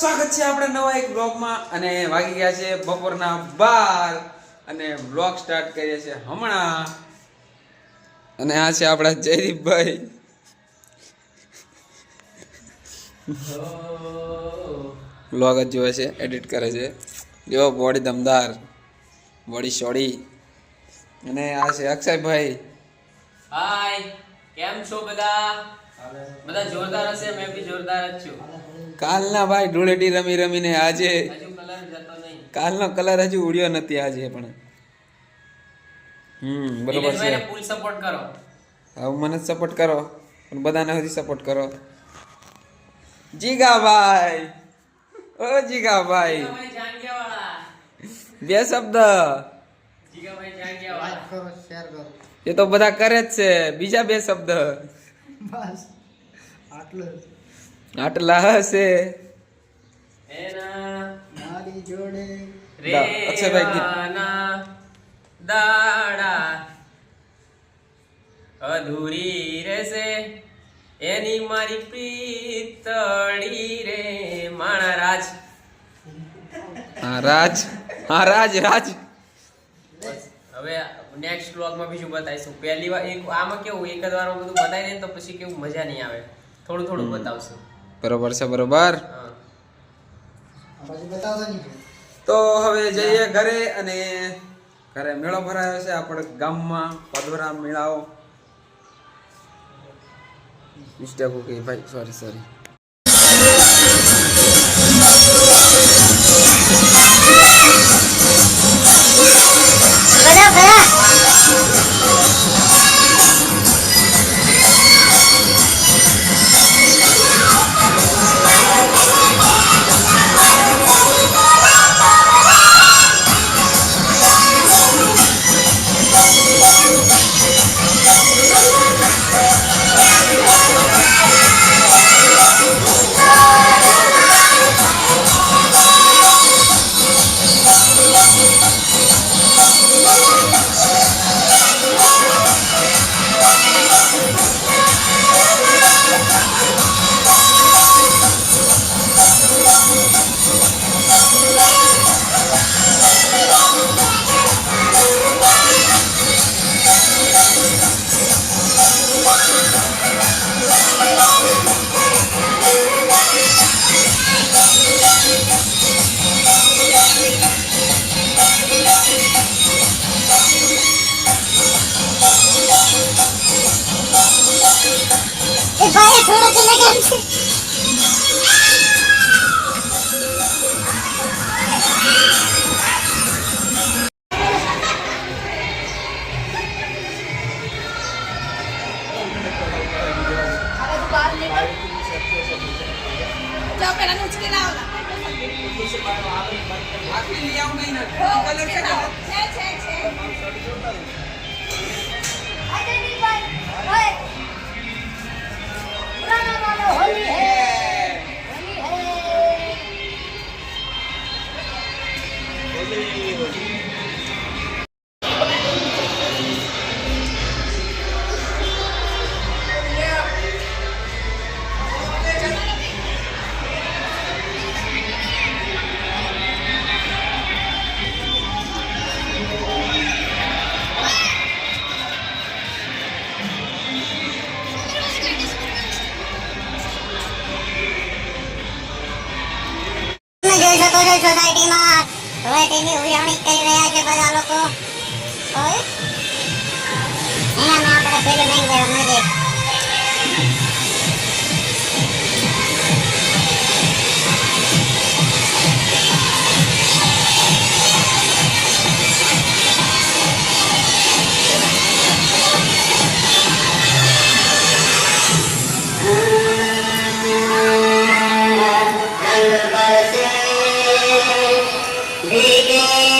સ્વાગત છે આપણે નવા એક બ્લોગમાં અને વાગી ગયા છે બપોરના બાર. અને બ્લોગ સ્ટાર્ટ કરીએ છીએ હમણાં. અને આ છે આપણા જયદીપભાઈ. બ્લોગ જ જોવે છે એડિટ કરે છે. જો બોડી દમદાર બોડી સોડી અને આ છે અક્ષયભાઈ. હાય કેમ છો બધા? બધા જોરદાર હશે, મેં બી જોરદાર જ છું. કાલના ભાઈ ધૂળેટી રમી રમીને આજે હજુ કલર જતો નહીં. કાલનો કલર હજુ ઉડ્યો નથી આજે પણ. હમ બરોબર છે. ફૂલ સપોર્ટ કરો. હવે મને સપોર્ટ કરો. પણ બધાને હજી સપોર્ટ કરો. જીગાભાઈ. ઓ જીગાભાઈ. બે શબ્દ. જીગાભાઈ જાંગિયાવાળા કરો શેર કરો. એ તો બધા કરે જ છે. બીજા બે શબ્દ. બસ. આટલું. આટલા હશે. એના મારી જોડે દા- ગીત. દાડા અધૂરી રહેશે. એની મારી પીતળી રે. માણા રાજ. હા રાજ. હા રાજ રાજ. બસ હવે નેક્સ્ટ વ્લોગમાં બીજું બતાવીશું? પહેલી વાર એક આમાં કેવું એક જ વાર બધું બતાવી દે તો પછી કેવું મજા નહીં આવે. થોડું થોડું બતાવશું. બરોબર છે બરોબર? હા તો હવે જઈએ ઘરે અને ઘરે મેળો ભરાયો છે આપણે ગામમાં પદવરા મેળાઓ. મિસ્ટેક ઓકે ભાઈ સોરી સોરી जाओ पहला नोच के ना आखिर लिया हूँ मैं ना। कलर से कलर। छे छे छे। હવે તેની ઉજવણી કરી રહ્યા છે બધા લોકો હવે એનામાં આપણે પેલું નહીં દેવા મળીએ Bye. Amen.